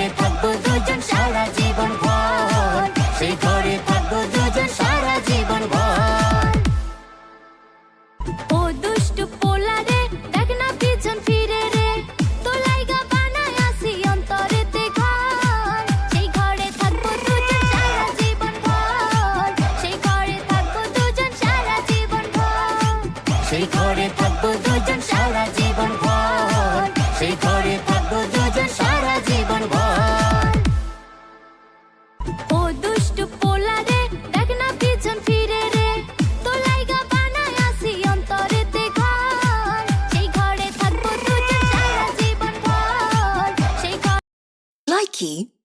ঘরে থাকব দুজন সারা জীবন ভর সেই ঘরে থাকব দুজন সারা জীবন আসি অন্তরেতে ঘর। সেই ঘরে থাকব দুজন ঘরে